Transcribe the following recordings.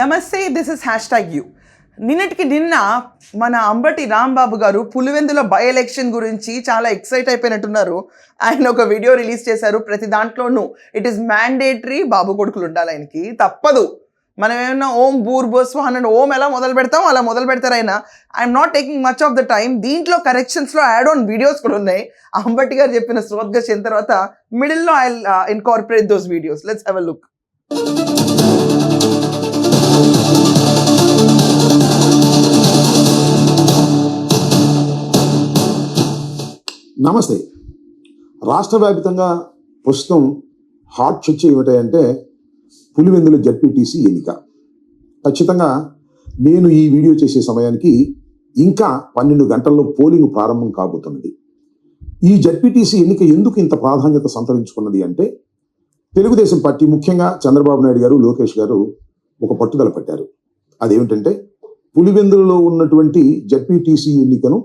నమస్తే this is hashtag you నిన్నటికి నిన్న మన అంబటి రాంబాబు గారు పులివెందుల బై ఎలక్షన్ గురించి చాలా ఎక్సైట్ అయిపోయినట్టున్నారు. ఆయన ఒక వీడియో రిలీజ్ చేశారు. ప్రతి దాంట్లోనూ ఇట్ ఈస్ మ్యాండేటరీ బాబు కొడుకులు ఉండాలి ఆయనకి. తప్పదు. మనం ఏమన్నా ఓం బూర్ బోస్వా అన్నట్టు ఓం ఎలా మొదలు పెడతాం అలా మొదలు పెడతారైనా I'm not taking much of the time దీంట్లో కరెక్షన్స్లో యాడ్ ఆన్ వీడియోస్ కూడా ఉన్నాయి. అంబటి గారు చెప్పిన శ్రోత్ తర్వాత మిడిల్లో I incorporate those videos let's have a look నమస్తే. రాష్ట్ర వ్యాప్తంగా ప్రస్తుతం హాట్ చర్చ ఏమిటంటే పులివెందుల జడ్పీటీసీ ఎన్నిక. ఖచ్చితంగా నేను ఈ వీడియో చేసే సమయానికి ఇంకా పన్నెండు గంటల్లో పోలింగ్ ప్రారంభం కాబోతున్నది. ఈ జడ్పీటీసీ ఎన్నిక ఎందుకు ఇంత ప్రాధాన్యత సంతరించుకున్నది అంటే తెలుగుదేశం పార్టీ ముఖ్యంగా చంద్రబాబు నాయుడు గారు లోకేష్ గారు ఒక పట్టుదల పెట్టారు. అదేమిటంటే పులివెందులలో ఉన్నటువంటి జడ్పీటీసీ ఎన్నికను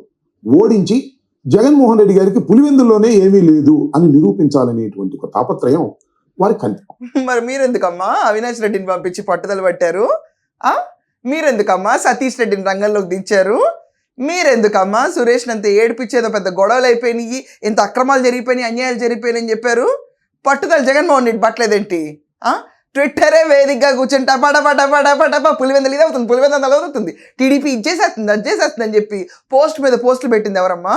ఓడించి జగన్మోహన్ రెడ్డి గారికి పులివెందుల్లోనే ఏమీ లేదు అని నిరూపించాలనేటువంటి ఒక తాపత్రయం వారి కంటి. మరి మీరెందుకమ్మా? అవినాష్ రెడ్డిని పంపించి పట్టుదల పట్టారు. మీరెందుకమ్మా? సతీష్ రెడ్డిని రంగంలోకి దించారు. మీరెందుకమ్మా? సురేష్ అంత ఏడిపించేదో పెద్ద గొడవలు అయిపోయినాయి. ఇంత అక్రమాలు జరిగిపోయినాయి అన్యాయాలు జరిగిపోయినాయి అని చెప్పారు. పట్టుదల జగన్మోహన్ రెడ్డి పట్టలేదేంటి ఆ? ట్విట్టరే వేదికగా కూర్చొని టపా టపా టపా టపా టపా పులివెందులు అవుతుంది పులివెందలు అవుతుంది టీడీపీ ఇచ్చేసేస్తుంది అది చేసేస్తుంది అని చెప్పి పోస్ట్ మీద పోస్టులు పెట్టింది ఎవరమ్మా?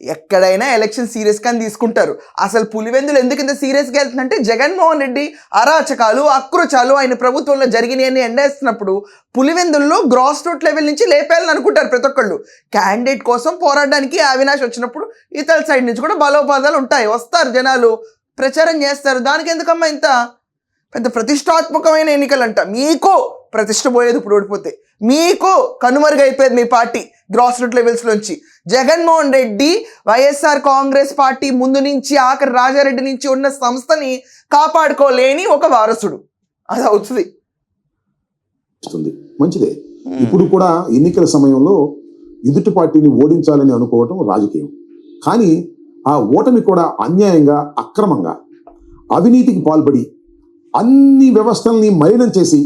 ఎక్కడైనా ఎలక్షన్ సీరియస్గా తీసుకుంటారు. అసలు పులివెందులు ఎందుకు ఇంత సీరియస్గా వెళ్తుందంటే జగన్మోహన్ రెడ్డి అరాచకాలు అక్రూచాలు ఆయన ప్రభుత్వంలో జరిగినాయని ఎండేస్తున్నప్పుడు పులివెందుల్లో గ్రాస్ రూట్ లెవెల్ నుంచి లేపేయాలని అనుకుంటారు ప్రతి ఒక్కళ్ళు. క్యాండిడేట్ కోసం పోరాడడానికి అవినాష్ వచ్చినప్పుడు ఇతర సైడ్ నుంచి కూడా బలోపాదాలు ఉంటాయి. వస్తారు జనాలు ప్రచారం చేస్తారు. దానికి ఎందుకమ్మా ఇంత పెద్ద ప్రతిష్టాత్మకమైన ఎన్నికలు అంట మీకు ప్రతిష్ట పోయేది ఇప్పుడు ఓడిపోతే. మీకు కనుమరుగైపోయేది మీ పార్టీ. గ్రాస్ రూట్ లెవెల్స్ నుంచి Jaganmohan Reddy YSR Congress party ముందు నుంచి ఆఖరి రాజారెడ్డి నుంచి ఉన్న సంస్థని కాపాడుకోలేని ఒక వారసుడు. అది అవుతుంది. మంచిదే. ఇప్పుడు కూడా ఎన్నికల సమయంలో ఎదుటి పార్టీని ఓడించాలని అనుకోవటం రాజకీయం. కానీ ఆ ఓటమి కూడా అన్యాయంగా అక్రమంగా అవినీతికి పాల్పడి అన్ని వ్యవస్థల్ని మలినం చేసి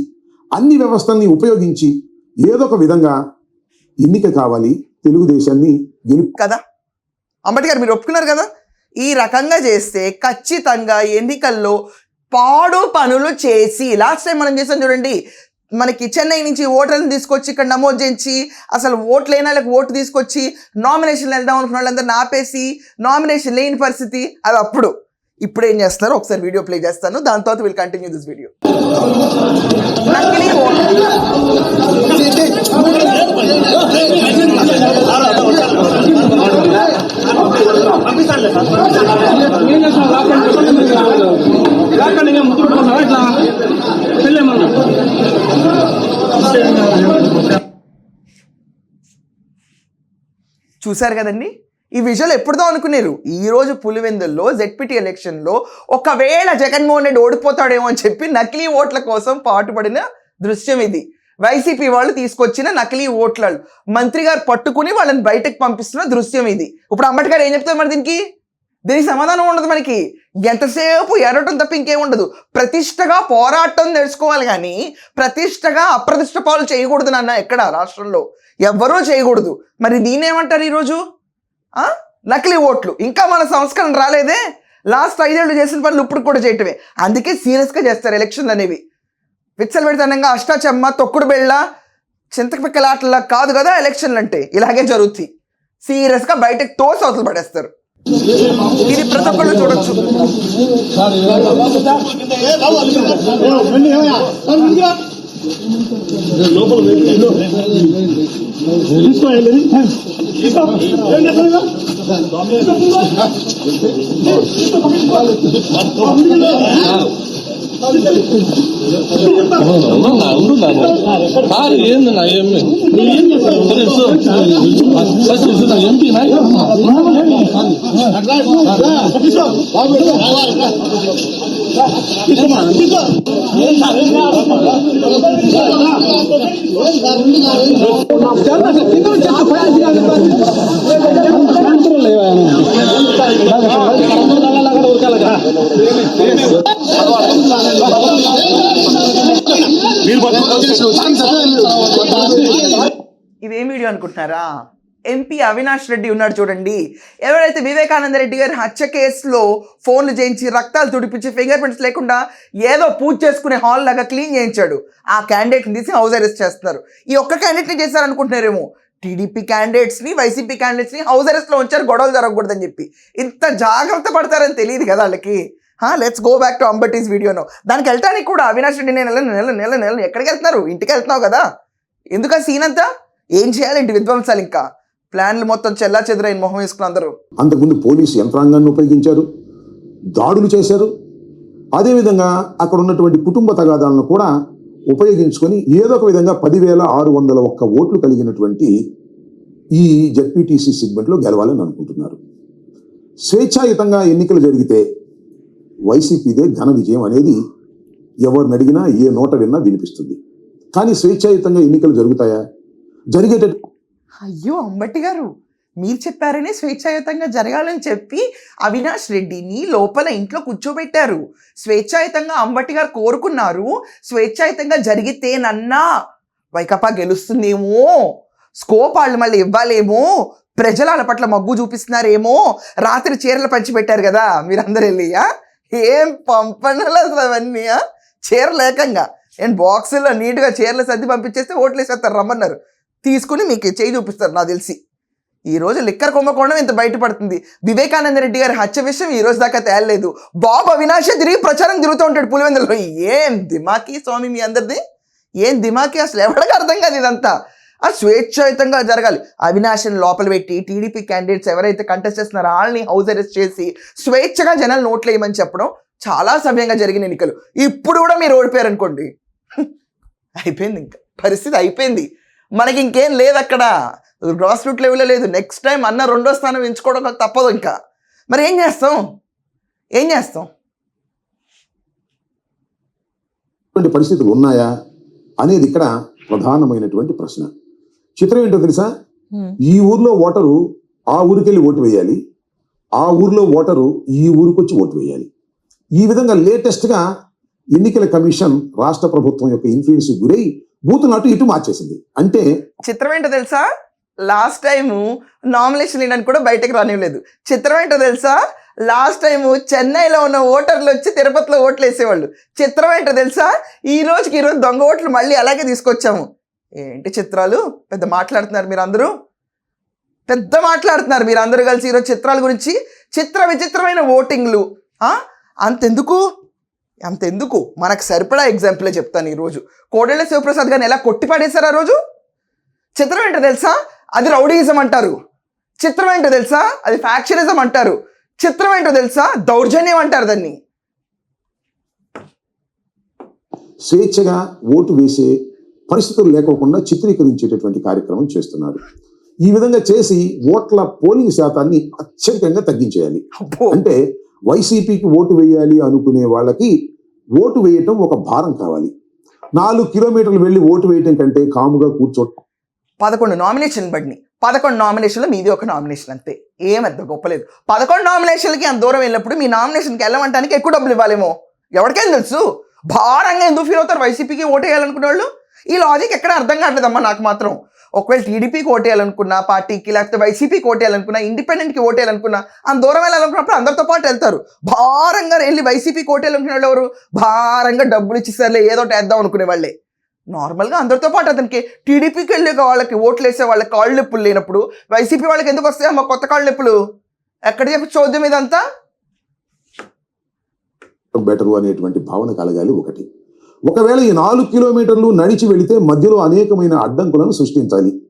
అన్ని వ్యవస్థల్ని ఉపయోగించి ఏదో ఒక విధంగా ఎన్నిక కావాలి తెలుగుదేశాన్ని గెలుపు కదా? అంబటి గారు మీరు ఒప్పుకున్నారు కదా? ఈ రకంగా చేస్తే ఖచ్చితంగా ఎన్నికల్లో పాడు పనులు చేసి లాస్ట్ టైం మనం చేసాం చూడండి మనకి చెన్నై నుంచి ఓటర్లను తీసుకొచ్చి ఇక్కడ నమోదు చేయించి అసలు ఓట్లు లేని వాళ్ళకి ఓటు తీసుకొచ్చి నామినేషన్ వెళ్దాం అనుకున్న వాళ్ళందరిని ఆపేసి నామినేషన్ లేని పరిస్థితి అది అప్పుడు. ఇప్పుడు ఏం చేస్తున్నారు? ఒకసారి వీడియో ప్లే చేస్తాను. దాని తర్వాత విల్ కంటిన్యూ దిస్ వీడియో చూశారు కదండి? ఈ విజువల్ ఎప్పుడుదో అనుకునేరు. ఈ రోజు పులివెందుల్లో జెడ్పీటీ ఎలక్షన్లో ఒకవేళ జగన్మోహన్ రెడ్డి ఓడిపోతాడేమో అని చెప్పి నకిలీ ఓట్ల కోసం పాటుపడిన దృశ్యం ఇది. వైసీపీ వాళ్ళు తీసుకొచ్చిన నకిలీ ఓట్లను మంత్రి గారు పట్టుకుని వాళ్ళని బయటకు పంపిస్తున్న దృశ్యం ఇది. ఇప్పుడు అంబటి గారు ఏం చెప్తారు మరి దీనికి? దీనికి సమాధానం ఉండదు మనకి. ఎంతసేపు ఎరటం తప్ప ఇంకేం ఉండదు. ప్రతిష్టగా పోరాటం తెలుసుకోవాలి కానీ ప్రతిష్టగా అప్రతిష్ట పాలు చేయకూడదు నాన్న ఎక్కడ రాష్ట్రంలో. ఎవ్వరూ చేయకూడదు. మరి దీన్నేమంటారు ఈరోజు నకిలీ ఓట్లు. ఇంకా మన సంస్కరణ రాలేదే? లాస్ట్ ఐదేళ్ళు చేసిన పనులు ఇప్పుడు కూడా చేయటమే. అందుకే సీరియస్గా చేస్తారు ఎలక్షన్లు అనేవి. విచ్చలు పెడతానంగా అష్టాచమ్మ తొక్కుడు బెళ్ళ చింతపిక్కలాటలా కాదు కదా ఎలక్షన్లు అంటే ఇలాగే జరుగుతాయి సీరియస్గా బయటకు తోసి అవతలు పడేస్తారు ఇది ప్రతి ఒక్కళ్ళు చూడొచ్చు. సార్ ఏందన్నా ఏమి ఎంపీ ఉరకాలగా మీరు పట్టుకుని ఇదేం వీడియో అనుకుంటున్నారా? ఎంపీ అవినాష్ రెడ్డి ఉన్నాడు చూడండి. ఎవరైతే వివేకానంద రెడ్డి గారి హత్య కేసులో ఫోన్లు చేయించి రక్తాలు తుడిపించి ఫింగర్ ప్రింట్స్ లేకుండా ఏదో పూజ చేసుకునే హాల్ లాగా క్లీన్ చేయించాడు. ఆ క్యాండిడేట్ని తీసి హౌస్ అరెస్ట్ చేస్తున్నారు. ఈ ఒక్క క్యాండిడేట్ని చేశారనుకుంటున్నారేమో? టీడీపీ క్యాండిడేట్స్ని వైసీపీ క్యాండిడేట్స్ని హౌస్ అరెస్ట్లో ఉంచారు గొడవలు జరగకూడదని చెప్పి. ఇంత జాగ్రత్త పడతారని తెలియదు కదా వాళ్ళకి. Let's go back to Ambati's వీడియోను దానికి వెళ్ళటానికి కూడా అవినాష్ రెడ్డి నేను నెల నెల నెల నెల ఎక్కడికి వెళ్తున్నారు? ఇంటికి వెళ్తున్నావు కదా? ఎందుకు ఆ సీన్ అంతా? ఏం చేయాలంటే విధ్వంసాలు ఇంకా? ప్లాన్లు మొత్తం చెల్లా చెదరైన మొహం వేసుకుని అందరూ. అంతకుముందు పోలీసు యంత్రాంగాన్ని ఉపయోగించారు దాడులు చేశారు. అదేవిధంగా అక్కడ ఉన్నటువంటి కుటుంబ తగాదాలను కూడా ఉపయోగించుకొని ఏదో ఒక విధంగా పదివేల ఆరు వందల ఒక్క ఓట్లు కలిగినటువంటి ఈ జెడ్పీటీసీ సెగ్మెంట్లో గెలవాలని అనుకుంటున్నారు. స్వేచ్ఛాయుతంగా ఎన్నికలు జరిగితే వైసీపీదే ఘన విజయం అనేది ఎవరిని అడిగినా ఏ నోట విన్నా వినిపిస్తుంది. కానీ స్వేచ్ఛాయుతంగా ఎన్నికలు జరుగుతాయా? జరిగేటట్టు అయ్యో అంబటి గారు మీరు చెప్పారనే స్వేచ్ఛాయుతంగా జరగాలని చెప్పి అవినాష్ రెడ్డిని లోపల ఇంట్లో కూర్చోబెట్టారు. స్వేచ్ఛాయుతంగా అంబటి గారు కోరుకున్నారు. స్వేచ్ఛాయుతంగా జరిగితేనన్నా వైకపా గెలుస్తుందేమో? స్కోప్ వాళ్ళు మళ్ళీ ఇవ్వాలేమో? ప్రజలు వాళ్ళ పట్ల మగ్గు చూపిస్తున్నారేమో? రాత్రి చీరలు పంచిపెట్టారు కదా మీరందరూ వెళ్ళి ఏం పంపనలు అసలు అవన్నీ చీర లేకంగా నేను బాక్సుల్లో నీట్గా చీరలు సర్ది పంపించేస్తే ఓట్లు వేసేస్తారు రమ్మన్నారు. తీసుకుని మీకు చేయి చూపిస్తారు నాకు తెలిసి. ఈరోజు లిక్కర్ కుంభకోణం ఇంత బయటపడుతుంది. వివేకానంద రెడ్డి గారి హత్య విషయం ఈ రోజు దాకా తేలలేదు. బాబు అవినాష్ తిరిగి ప్రచారం తిరుగుతూ ఉంటాడు పులివెందులో ఏం దిమాకి స్వామి మీ అందరిది? ఏం దిమాకి? అసలు ఎవరికి అర్థం కాదు ఇదంతా. ఆ స్వేచ్ఛాయుతంగా జరగాలి. అవినాష్ని లోపల పెట్టి టీడీపీ క్యాండిడేట్స్ ఎవరైతే కంటెస్ట్ చేస్తున్నారో వాళ్ళని హౌస్ అరెస్ట్ చేసి స్వేచ్ఛగా జనాలు నోట్లు వేయమని చెప్పడం చాలా సవ్యంగా జరిగిన ఎన్నికలు. ఇప్పుడు కూడా మీరు ఓడిపోయారు అనుకోండి అయిపోయింది ఇంకా. పరిస్థితి అయిపోయింది. మనకి ఇంకేం లేదు అక్కడ గ్రాస్ రూట్ లెవెల్లో లేదు. నెక్స్ట్ టైం అన్న రెండో స్థానం ఎంచుకోవడం తప్పదు ఇంకా. మరి ఏం చేస్తాం? ఏం చేస్తాం? ఇటువంటి పరిస్థితులు ఉన్నాయా అనేది ఇక్కడ ప్రధానమైనటువంటి ప్రశ్న. చిత్రం ఏంటో తెలుసా? ఈ ఊర్లో ఓటరు ఆ ఊరికెళ్ళి ఓటు వేయాలి. ఆ ఊర్లో ఓటరు ఈ ఊరికి వచ్చి ఓటు వేయాలి. ఈ విధంగా లేటెస్ట్గా ఎన్నికల కమిషన్ రాష్ట్ర ప్రభుత్వం యొక్క ఇన్ఫ్లుయెన్స్ గురై బూతులు అటు ఇటు మార్చేసింది. అంటే చిత్రం ఏంటో తెలుసా? లాస్ట్ టైం నామినేషన్ వేయడానికి కూడా బయటకు రానివ్వలేదు. చిత్రం ఏంటో తెలుసా? లాస్ట్ టైం చెన్నైలో ఉన్న ఓటర్లు వచ్చి తిరుపతిలో ఓట్లు వేసేవాళ్ళు. చిత్రం ఏంటో తెలుసా? ఈ రోజుకి ఈరోజు దొంగ ఓట్లు మళ్ళీ అలాగే తీసుకొచ్చాము. ఏంటి చిత్రాలు? పెద్ద మాట్లాడుతున్నారు మీరు అందరూ పెద్ద మాట్లాడుతున్నారు మీరు అందరూ కలిసి ఈరోజు చిత్రాల గురించి. చిత్ర విచిత్రమైన ఓటింగ్లు. అంతెందుకు? అంతెందుకు? మనకు సరిపడా ఎగ్జాంపులే చెప్తాను ఈరోజు. కోడెళ్ళ శివప్రసాద్ గారిని ఎలా కొట్టి పడేశారు ఆ రోజు? చిత్రం ఏంటో తెలుసా? అది రౌడీయిజం అంటారు. చిత్రం ఏంటో తెలుసా? అది ఫ్యాక్షనిజం అంటారు. చిత్రం ఏంటో తెలుసా? దౌర్జన్యం అంటారు దాన్ని. స్వేచ్ఛగా ఓటు వేసే పరిస్థితులు లేకోకుండా చిత్రీకరించేటటువంటి కార్యక్రమం చేస్తున్నారు. ఈ విధంగా చేసి ఓట్ల పోలింగ్ శాతాన్ని అత్యధికంగా తగ్గించేయాలి. అంటే వైసీపీకి ఓటు వేయాలి అనుకునే వాళ్ళకి ఓటు వేయటం ఒక భారం కావాలి. నాలుగు కిలోమీటర్లు వెళ్ళి ఓటు వేయటం కంటే కాముగా కూర్చోటం. పదకొండు నామినేషన్ పడినాయి పదకొండు నామినేషన్లో మీది ఒక నామినేషన్ అంతే. ఏమంత గొప్పలేదు పదకొండు నామినేషన్లకి అంత దూరం వెళ్ళినప్పుడు మీ నామినేషన్కి వెళ్ళమంటానికి ఎక్కువ డబ్బులు ఇవ్వాలేమో. ఎవరికైనా తెలుసు? భారంగా ఎందుకు ఫీల్ అవుతారు? వైసీపీకి ఓటు వేయాలనుకునే వాళ్ళు ఈ లాజిక్ ఎక్కడ అర్థం కావట్లేదమ్మా నాకు మాత్రం. ఒకవేళ టీడీపీకి ఓటేయాలనుకున్నా పార్టీకి లేకపోతే వైసీపీకి ఓటేయాలనుకున్నా ఇండిపెండెంట్కి ఓటేయాలనుకున్నా అంత దూరం వెళ్ళాలనుకున్నప్పుడు అందరితో పాటు వెళ్తారు. భారంగా వెళ్ళి వైసీపీకి ఓటేయాలనుకునే వాళ్ళు ఎవరు? భారంగా డబ్బులు ఇచ్చేసరిలే ఏదో ఒకటి వేద్దాం అనుకునే వాళ్ళే. నార్మల్గా అందరితో పాటు అతనికి టీడీపీకి వెళ్ళే వాళ్ళకి ఓట్లు వేసే వాళ్ళకి కాళ్ళు నొప్పులు లేనప్పుడు వైసీపీ వాళ్ళకి ఎందుకు వస్తాయి? అమ్మ కొత్త కాళ్ళు నొప్పులు. ఎక్కడ చెప్పి చోద్యం ఇదంతా? బెటరు అనేటువంటి భావన కలగాలి ఒకటి. ఒకవేళ ఈ నాలుగు కిలోమీటర్లు నడిచి వెళితే మధ్యలో అనేకమైన అడ్డంకులను సృష్టించాలి.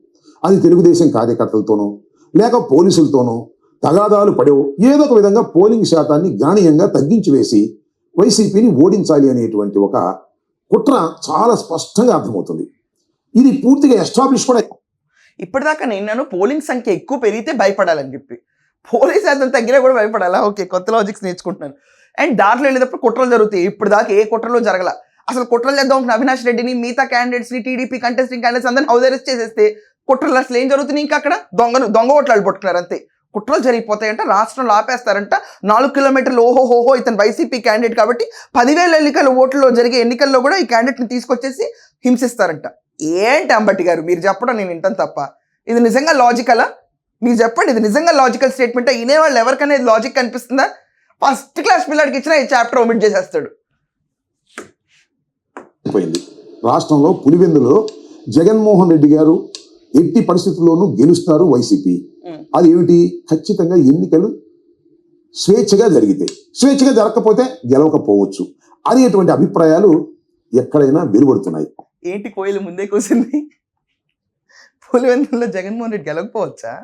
అది తెలుగుదేశం కార్యకర్తలతోనో లేక పోలీసులతోనో తగాదాలు పడేవో ఏదో ఒక విధంగా పోలింగ్ శాతాన్ని గణనీయంగా తగ్గించి వేసి వైసీపీని ఓడించాలి అనేటువంటి ఒక కుట్ర చాలా స్పష్టంగా అర్థమవుతుంది. ఇది పూర్తిగా ఎస్టాబ్లిష్ కూడా ఇప్పటిదాకా నేను పోలింగ్ సంఖ్య ఎక్కువ పెరిగితే భయపడాలని చెప్పి. పోలీస్ శాతం తగ్గినా కూడా భయపడాలా? ఓకే కొత్త లాజిక్స్ నేర్చుకుంటున్నాను. అండ్ దారిలో వెళ్ళేటప్పుడు కుట్రలు జరుగుతాయి. ఇప్పుడు దాకా ఏ కుట్రలో జరగల. అసలు కుట్రలు చేద్దాం అనుకున్న అవినాష్ రెడ్డిని మిగతా క్యాండిడేట్స్ని టీడీపీ కంటెస్టింగ్ క్యాండిడేట్స్ అందరిని హౌస్ అరెస్ట్ చేసేస్తే కుట్రలు అసలు ఏం జరుగుతుంది ఇంకా అక్కడ? దొంగను దొంగ ఓట్లు పట్టుకున్నారు అంతే. కుట్రలు జరిగిపోతాయంట రాష్ట్రంలో ఆపేస్తారంట. నాలుగు కిలోమీటర్లు ఓహో హోహో ఇతను వైసీపీ క్యాండిడేట్ కాబట్టి పదివేల ఎన్నికల ఓట్లలో జరిగే ఎన్నికల్లో కూడా ఈ క్యాండిడేట్ని తీసుకొచ్చేసి హింసిస్తారంట. ఏంటి అంబటి గారు? మీరు చెప్పడం నేను వింటాను తప్ప. ఇది నిజంగా లాజికలా మీరు చెప్పండి ఇది నిజంగా లాజికల్ స్టేట్మెంట్ వినేవాళ్ళు ఎవరికైనా ఇది లాజిక్ కనిపిస్తుందా? ఫస్ట్ క్లాస్ పిల్లడికి ఇచ్చిన ఈ చాప్టర్ ఒమిట్ చేసేస్తాడు. పోయింది. రాష్ట్రంలో పులివెందులో జగన్మోహన్ రెడ్డి గారు ఎట్టి పరిస్థితుల్లోనూ గెలుస్తారు వైసీపీ. అది ఏమిటి? ఖచ్చితంగా ఎన్నికలు స్వేచ్ఛగా జరిగితే స్వేచ్ఛగా జరగకపోతే గెలవకపోవచ్చు అనేటువంటి అభిప్రాయాలు ఎక్కడైనా వెలువడుతున్నాయి. ఏంటి కోయిలు ముందే కూసింది? పులివెందుల్లో జగన్మోహన్ రెడ్డి గెలకపోవచ్చా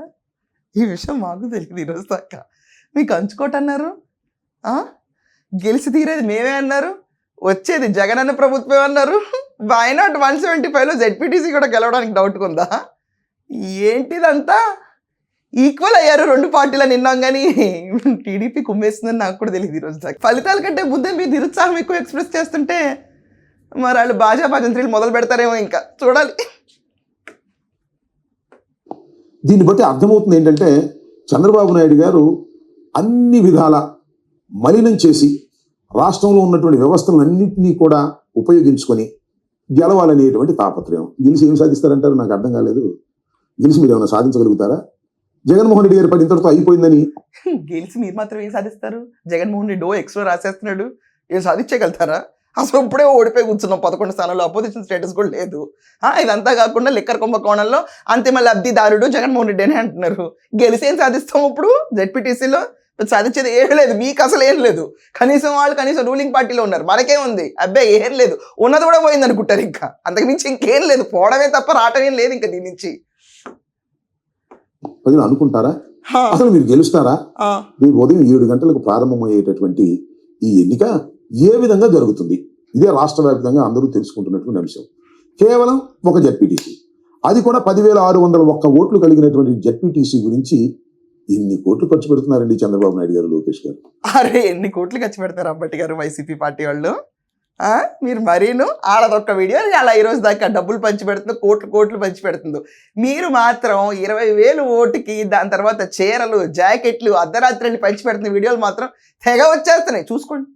ఈ విషయం మాకు తెలియదు ఈరోజు దాకా. మీకు అంచుకోట అన్నారు ఆ? గెలిచి తీరేది మేమే అన్నారు. వచ్చేది. జగన్ అన్న ప్రభుత్వం అన్నారు బై నాట్ వన్ సెవెంటీ ఫైవ్లో జెడ్పీటీసీ కూడా గెలవడానికి డౌట్ ఉందా ఏంటిదంతా? ఈక్వల్ అయ్యారు రెండు పార్టీలు నిన్నాం కానీ టీడీపీ కుమ్మేస్తుందని నాకు కూడా తెలియదు ఈరోజు దాకా. ఫలితాల కంటే ముందే మీరు నిరుత్సాహం ఎక్కువ ఎక్స్ప్రెస్ చేస్తుంటే మరి వాళ్ళు భాజపా జంత్రులు మొదలు పెడతారేమో ఇంకా. చూడాలి. దీన్ని బట్టి అర్థమవుతుంది ఏంటంటే చంద్రబాబు నాయుడు గారు అన్ని విధాల మలినం చేసి రాష్ట్రంలో ఉన్నటువంటి వ్యవస్థలన్నింటినీ కూడా ఉపయోగించుకొని గెలవాలనేటువంటి తాపత్రయం. గెలిచి ఏం సాధిస్తారంటారు? నాకు అర్థం కాలేదు. గెలిచి మీరు ఏమైనా సాధించగలుగుతారా? జగన్మోహన్ రెడ్డి గారి పని ఇంతటితో అయిపోయిందని. గెలిచి మీరు మాత్రం ఏం సాధిస్తారు? జగన్మోహన్ రెడ్డి ఓ ఎక్స్ట్రా రాసేస్తున్నాడు. ఏం సాధించగలుగుతారా? అసలు ఇప్పుడే ఓడిపోయి కూర్చున్నాం. పదకొండు స్థానంలో అపోజిషన్ స్టేటస్ కూడా లేదు. ఇదంతా కాకుండా లిక్కర్ కుంభకోణంలో అంతిమ లబ్ధిదారుడు జగన్మోహన్ రెడ్డి అని అంటున్నారు. గెలిచి ఏం సాధిస్తాం ఇప్పుడు? జెడ్పీటీసీలో సాధించేది ఏం లేదు మీకు అసలు ఏం లేదు. కనీసం వాళ్ళు కనీసం రూలింగ్ పార్టీలో ఉన్నారు. మనకే ఉంది. అబ్బాయి ఏం లేదు. ఉన్నది కూడా పోయింది అనుకుంటారు ఇంకా. అంతకు మించి ఇంకేం లేదు. పోవడమే తప్ప రావటం ఏం లేదు ఇంకా దీని నుంచి. ప్రజలు అనుకుంటారా? అసలు మీరు గెలుస్తారా. రేపు ఉదయం ఏడు గంటలకు ప్రారంభమయ్యేటటువంటి ఈ ఎన్నిక ఏ విధంగా జరుగుతుంది? ఇదే రాష్ట్ర వ్యాప్తంగా అందరూ తెలుసుకుంటున్నటువంటి అంశం. కేవలం ఒక జడ్పీటీసీ. అది కూడా పదివేల ఆరు వందల ఒక్క ఓట్లు కలిగినటువంటి జడ్పీటీసీ గురించి ఎన్ని కోట్లు ఖర్చు పెడుతున్నారండి చంద్రబాబు నాయుడు గారు లోకేష్ గారు? అరే ఎన్ని కోట్లు ఖర్చు పెడతారు అంబటి గారు వైసీపీ పార్టీ వాళ్ళు? మీరు మరీను ఆడదొక్క వీడియో అలా ఈ రోజు దాకా డబ్బులు పంచి పెడుతుందో కోట్లు కోట్లు పంచి పెడుతుందో. మీరు మాత్రం ఇరవై వేలు ఓటుకి దాని తర్వాత చీరలు జాకెట్లు అర్ధరాత్రి పంచి పెడుతున్న వీడియోలు మాత్రం తెగ వచ్చేస్తున్నాయి. చూసుకోండి.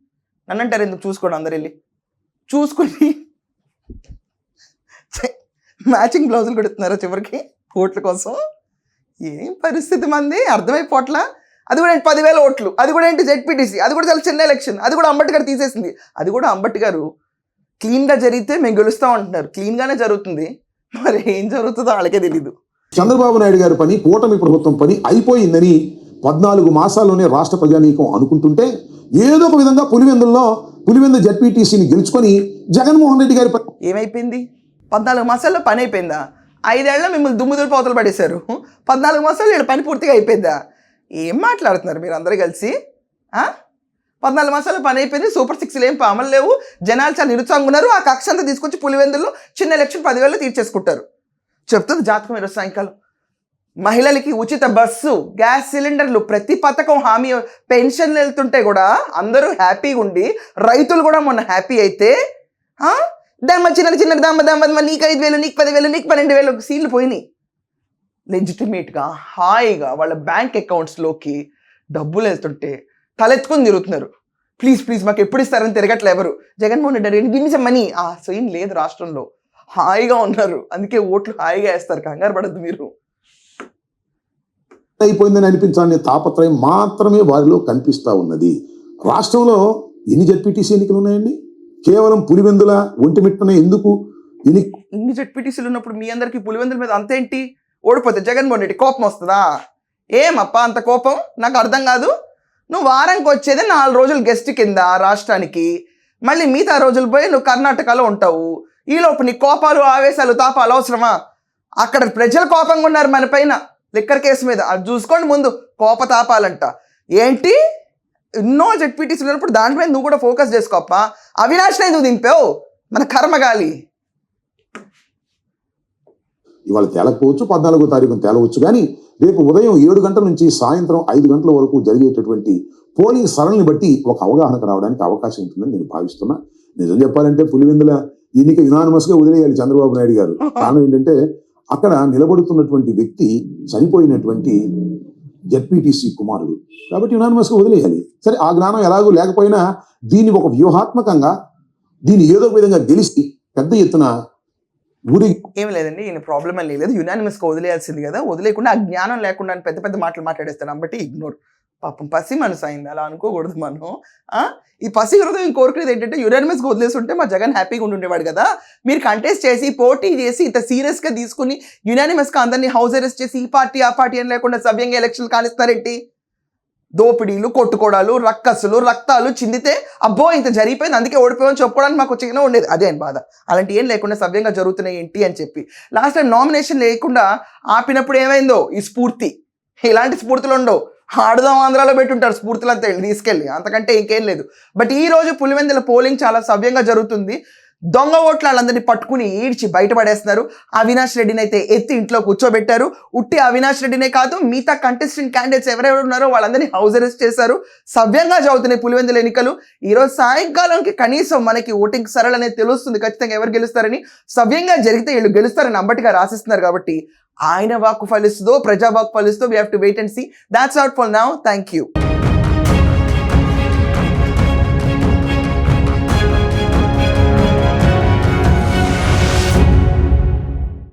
నన్ను అంటారు ఎందుకు చూసుకోండి అందరు వెళ్ళి చూసుకుని మ్యాచింగ్ బ్లౌజులు పెడుతున్నారా చివరికి? కోట్ల కోసం? ఏం పరిస్థితి మంది? అర్థమైపోట్లా అది కూడా ఏంటి? పదివేల ఓట్లు. అది కూడా ఏంటి? జెడ్పీటీసీ. అది కూడా చాలా చిన్న ఎలక్షన్ అది కూడా అంబటి గారు తీసేసింది. అది కూడా అంబటి గారు క్లీన్గా జరిగితే మేము గెలుస్తాం అంటున్నారు. క్లీన్గానే జరుగుతుంది. మరి ఏం జరుగుతుందో వాళ్ళకే తెలీదు. చంద్రబాబు నాయుడు గారి పని కూటమి ప్రభుత్వం పని అయిపోయిందని పద్నాలుగు మాసాల్లోనే రాష్ట్ర ప్రజానీకం అనుకుంటుంటే ఏదో ఒక విధంగా పులివెందుల్లో పులివెందు జడ్పీటీసీని గెలుచుకొని జగన్మోహన్ రెడ్డి గారి పని ఏమైపోయింది? పద్నాలుగు మాసాల్లో పని అయిపోయిందా? ఐదేళ్ళలో మిమ్మల్ని దుమ్ము దులు పోతలు పడేశారు. పద్నాలుగు మాసాలు వీళ్ళ పని పూర్తిగా అయిపోయిందా? ఏం మాట్లాడుతున్నారు మీరు అందరూ కలిసి పద్నాలుగు మాసాలు పని అయిపోయింది సూపర్ సిక్స్లు ఏం అమలు లేవు. జనాలు చాలా నిరుత్సాహంగా ఉన్నారు ఆ కక్ష అంతా తీసుకొచ్చి పులివెందుల్లో చిన్న ఎలక్షన్ పదివేలు తీర్చేసుకుంటారు. చెప్తుంది జాతకం ఈరోజు సాయంకాలం. మహిళలకి ఉచిత బస్సు గ్యాస్ సిలిండర్లు ప్రతి పథకం హామీ పెన్షన్లు వెళ్తుంటే కూడా అందరూ హ్యాపీగా ఉండి రైతులు కూడా మొన్న హ్యాపీ అయితే దమ్మ చిన్న చిన్న దమ్మ దమ్మ నీకు ఐదు వేలు నీకు పదివేలు నీకు పన్నెండు వేలు సీన్లు పోయినాయి. లెజిటిమేట్గా హాయిగా వాళ్ళ బ్యాంక్ అకౌంట్స్లోకి డబ్బులు వెళ్తుంటే తలెత్తుకొని తిరుగుతున్నారు. ప్లీజ్ ప్లీజ్ మాకు ఎప్పుడు ఇస్తారని తిరగట్లే ఎవరు? జగన్మోహన్ రెడ్డి గారు గిన్ని మనీ ఆ సీన్ లేదు రాష్ట్రంలో. హాయిగా ఉన్నారు. అందుకే ఓట్లు హాయిగా వేస్తారు. కంగారు పడద్దు మీరు. అయిపోయిందని అనిపించాలనే తాపత్రయం మాత్రమే వారిలో కనిపిస్తూ ఉన్నది. రాష్ట్రంలో ఎన్ని జడ్పీటీసీ ఎన్నికలు ఉన్నాయండి? కేవలం పులివెందుల ఒంటిమిట్టన ఎందుకు? ఎన్ని ఇన్ని జడ్పీటీసీలు ఉన్నప్పుడు మీ అందరికీ పులివెందుల మీద అంతేంటి? ఓడిపోతే జగన్మోహన్ రెడ్డి కోపం వస్తుందా? ఏమప్పా అంత కోపం? నాకు అర్థం కాదు. నువ్వు వారానికి వచ్చేదే నాలుగు రోజులు గెస్ట్ కింద రాష్ట్రానికి. మళ్ళీ మిగతా రోజులు పోయి నువ్వు కర్ణాటకలో ఉంటావు. ఈలోపు నీ కోపాలు ఆవేశాలు తాపాలు అవసరమా? అక్కడ ప్రజలు కోపంగా ఉన్నారు మన పైన. లిక్కర్ కేసు మీద. అది చూసుకోండి ముందు. కోప తాపాలంట ఏంటి? ఎన్నో జడ్పీటీసీలు ఉన్నప్పుడు దాని మీద నువ్వు కూడా ఫోకస్ చేసుకోప్ప అవినాష్ని ఎందుకు దింపావు? మన కర్మగాలి ఇవాళ తేలకపోవచ్చు పద్నాలుగో తారీఖు తేలవచ్చు కానీ రేపు ఉదయం ఏడు గంటల నుంచి సాయంత్రం ఐదు గంటల వరకు జరిగేటటువంటి పోలింగ్ సరళిని బట్టి ఒక అవగాహనకు రావడానికి అవకాశం ఉంటుందని నేను భావిస్తున్నా. నిజం చెప్పాలంటే పులివెందుల ఎన్నిక యునానిమస్గా వదిలేయాలి చంద్రబాబు నాయుడు గారు. కారణం ఏంటంటే అక్కడ నిలబడుతున్నటువంటి వ్యక్తి చనిపోయినటువంటి జెడ్పీటీసీ కుమారుడు. కాబట్టి యునానిమస్గా వదిలేయాలి. సరే ఆ జ్ఞానం ఎలాగో లేకపోయినా దీన్ని ఒక వ్యూహాత్మకంగా దీన్ని ఏదో ఒక విధంగా గెలిచి పెద్ద ఎత్తున ఊరి ఏం లేదండి ఈయన ప్రాబ్లం అని లేదు. యునానిమస్గా వదిలేయాల్సింది కదా. వదిలేకుండా ఆ జ్ఞానం లేకుండా పెద్ద పెద్ద మాటలు మాట్లాడేస్తాను బట్టి ఇగ్నోర్ పాపం పసి మనసు అయింది. అలా అనుకోకూడదు మనం. ఈ పసి హృదయం కోరుకునేది ఏంటంటే యునానిమస్గా వదిలేస్తుంటే మా జగన్ హ్యాపీగా ఉండుండేవాడు కదా. మీరు కంటెస్ట్ చేసి పోటీ చేసి ఇంత సీరియస్గా తీసుకుని యునానిమస్గా అందరినీ హౌస్ అరెస్ట్ చేసి ఈ పార్టీ ఆ పార్టీ అని లేకుండా సవ్యంగా ఎలక్షన్లు కానిస్తారేంటి? దోపిడీలు కొట్టుకోవడాలు రక్కసులు రక్తాలు చిందితే అబ్బో ఇంత జరిగిపోయింది అందుకే ఓడిపోయామని చెప్పుకోవడానికి మాకు చిన్న ఉండేది. అదే అని బాధ. అలాంటి ఏం లేకుండా సవ్యంగా జరుగుతున్నాయి ఏంటి అని చెప్పి. లాస్ట్ టైం నామినేషన్ లేకుండా ఆపినప్పుడు ఏమైందో? ఈ స్ఫూర్తి. ఇలాంటి స్ఫూర్తులు ఉండవు. ఆడుదాం ఆంధ్రాలో పెట్టుంటారు స్ఫూర్తులు అంతే తీసుకెళ్ళి. అంతకంటే ఇంకేం లేదు. బట్ ఈ రోజు పులివెందుల పోలింగ్ చాలా సవ్యంగా జరుగుతుంది. దొంగ ఓట్లు వాళ్ళందరినీ పట్టుకుని ఈడ్చి బయటపడేస్తున్నారు అవినాష్ రెడ్డిని అయితే ఎత్తి ఇంట్లో కూర్చోబెట్టారు. ఉట్టి అవినాష్ రెడ్డినే కాదు మిగతా కంటెస్టెంట్ క్యాండిడేట్స్ ఎవరెవరు ఉన్నారో వాళ్ళందరినీ హౌస్ అరెస్ట్ చేశారు. సవ్యంగా జరుగుతున్నాయి పులివెందుల ఎన్నికలు. ఈరోజు సాయంకాలంకి కనీసం మనకి ఓటింగ్ సరళ అనేది తెలుస్తుంది. ఖచ్చితంగా ఎవరు గెలుస్తారని. సవ్యంగా జరిగితే వీళ్ళు గెలుస్తారని అంబటిగా రాసిస్తున్నారు కాబట్టి ఆయన వాక్కు ఫలిస్తుందో ప్రజా వాక్కు ఫలిస్తుందో we have to wait and see that's out for now thank you